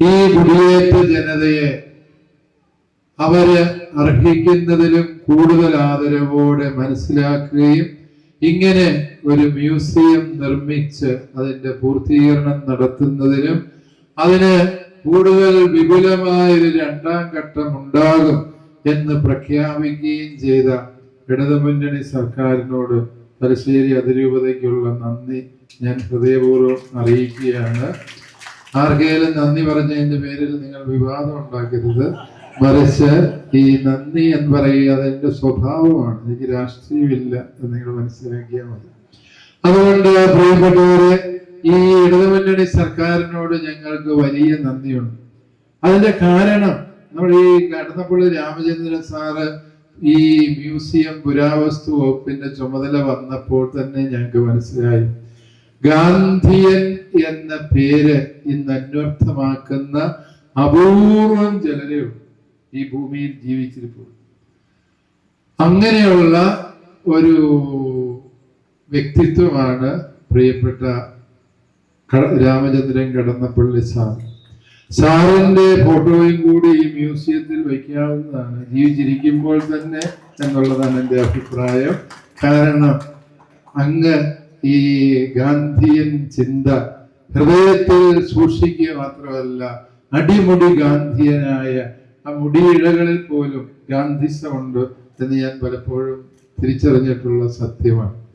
ഈ കുടിയേറ്റ ജനതയെ അവർ അർഹിക്കുന്നതിലും കൂടുതൽ ആദരവോടെ മനസ്സിലാക്കുകയും ഇങ്ങനെ ഒരു മ്യൂസിയം നിർമ്മിച്ച് അതിന്റെ പൂർത്തീകരണം നടത്തുന്നതിനും അതിന് കൂടുതൽ വിപുലമായ ഒരു രണ്ടാം ഘട്ടം ഉണ്ടാകും എന്ന് പ്രഖ്യാപിക്കുകയും ചെയ്ത ഇടതുമുന്നണി സർക്കാരിനോട് തലശ്ശേരി അതിരൂപതയ്ക്കുള്ള നന്ദി ഞാൻ ഹൃദയപൂർവം അറിയിക്കുകയാണ്. ആർക്കെങ്കിലും നന്ദി പറഞ്ഞതിന്റെ പേരിൽ നിങ്ങൾ വിവാദം ഉണ്ടാക്കരുത്. മറിച്ച് ഈ നന്ദി എന്ന് പറയുക അതെന്റെ സ്വഭാവമാണ്. എനിക്ക് രാഷ്ട്രീയമില്ല എന്ന് നിങ്ങൾ മനസ്സിലാക്കിയാൽ മതി. അതുകൊണ്ട് പ്രിയപ്പെട്ടവരെ ഈ ഇടതുമുന്നണി സർക്കാരിനോട് ഞങ്ങൾക്ക് വലിയ നന്ദിയുണ്ട്. അതിന്റെ കാരണം നമ്മൾ ഈ കടന്നപ്പള്ളി രാമചന്ദ്രൻ സാറ് ഈ മ്യൂസിയം പുരാവസ്തു വകുപ്പിന്റെ ചുമതല വന്നപ്പോൾ തന്നെ ഞങ്ങൾക്ക് മനസ്സിലായി. ഗാന്ധിയൻ എന്ന പേര് ഇന്ന് അന്വർത്ഥമാക്കുന്ന അപൂർവം ചിലരേ ഈ ഭൂമിയിൽ ജീവിച്ചിരിപ്പോൾ അങ്ങനെയുള്ള ഒരു വ്യക്തിത്വമാണ് പ്രിയപ്പെട്ട രാമചന്ദ്രൻ കടന്നപ്പള്ളി സാർ. സാറിന്റെ ഫോട്ടോയും കൂടി ഈ മ്യൂസിയത്തിൽ വയ്ക്കാവുന്നതാണ്. ജീവിച്ചിരിക്കുമ്പോൾ തന്നെ എന്നുള്ളതാണ് എന്റെ അഭിപ്രായം. കാരണം അങ്ങ് ഈ ഗാന്ധിയൻ ചിന്ത ഹൃദയത്തിൽ സൂക്ഷിക്കുക മാത്രമല്ല അടിമുടി ഗാന്ധിയനായ ആ മുടിയിഴകളിൽ പോലും ഗാന്ധിസമുണ്ട് എന്ന് ഞാൻ പലപ്പോഴും തിരിച്ചറിഞ്ഞിട്ടുള്ള സത്യമാണ്.